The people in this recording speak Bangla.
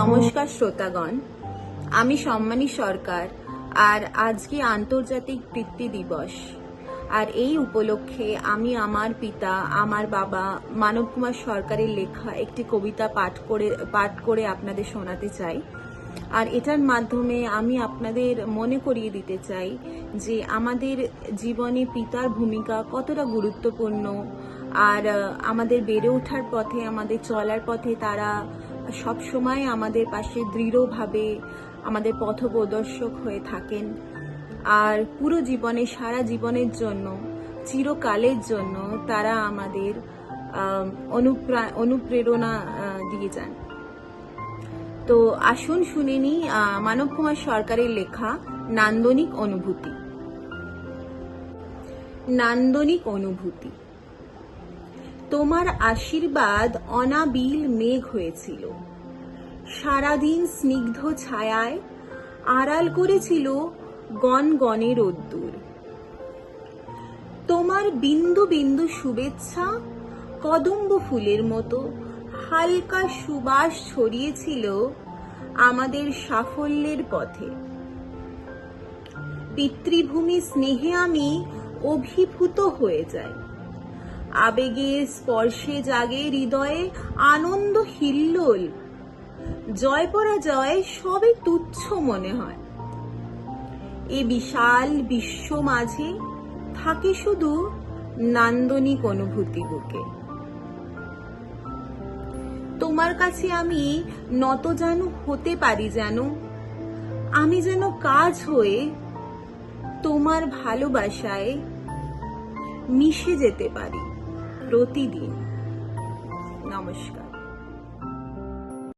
নমস্কার শ্রোতাগণ। আমি সম্মানী সরকার, আর আজকে আন্তর্জাতিক পিতৃ দিবস। আর এই উপলক্ষে আমি আমার পিতা, আমার বাবা মানব কুমার সরকারের লেখা একটি কবিতা পাঠ করে পাঠ করে আপনাদের শোনাতে চাই। আর এটার মাধ্যমে আমি আপনাদের মনে করিয়ে দিতে চাই যে আমাদের জীবনে পিতার ভূমিকা কতটা গুরুত্বপূর্ণ, আর আমাদের বেড়ে ওঠার পথে, আমাদের চলার পথে তারা সব সময় আমাদের পাশে দৃঢ়ভাবে আমাদের পথপ্রদর্শক হয়ে থাকেন। আর পুরো জীবনে সারা জীবনের জন্য চিরকালের জন্য তারা আমাদের আম, অনুপ্রা- অনুপ্রেরণা দিয়ে যান। তো আসুন শুনে নিই মানব কুমার সরকারের লেখা নান্দনিক অনুভূতি। নান্দনিক অনুভূতি। তোমার আশীর্বাদ অনাবিল মেঘ হয়েছিল। সারাদিন স্নিগ্ধ ছায়ায় আড়াল করেছিল গন গনে রোদ্দুর। তোমার বিন্দু বিন্দু শুভেচ্ছা কদম্ব ফুলের মতো হালকা সুবাস ছড়িয়েছিল আমাদের সাফল্যের পথে। পিতৃভূমি স্নেহে আমি অভিভূত হয়ে যাই। আবেগের স্পর্শে জাগে, হৃদয়ে আনন্দ হিল্লোল। জয় পরাজয় সবে তুচ্ছ মনে হয়। এ বিশাল বিশ্ব মাঝে থাকে শুধু নান্দনিক অনুভূতি বুকে। তোমার কাছে আমি নত যেন হতে পারি যেন, আমি যেন কাজ হয়ে তোমার ভালোবাসায় মিশে যেতে পারি। প্রতিদিন। নমস্কার।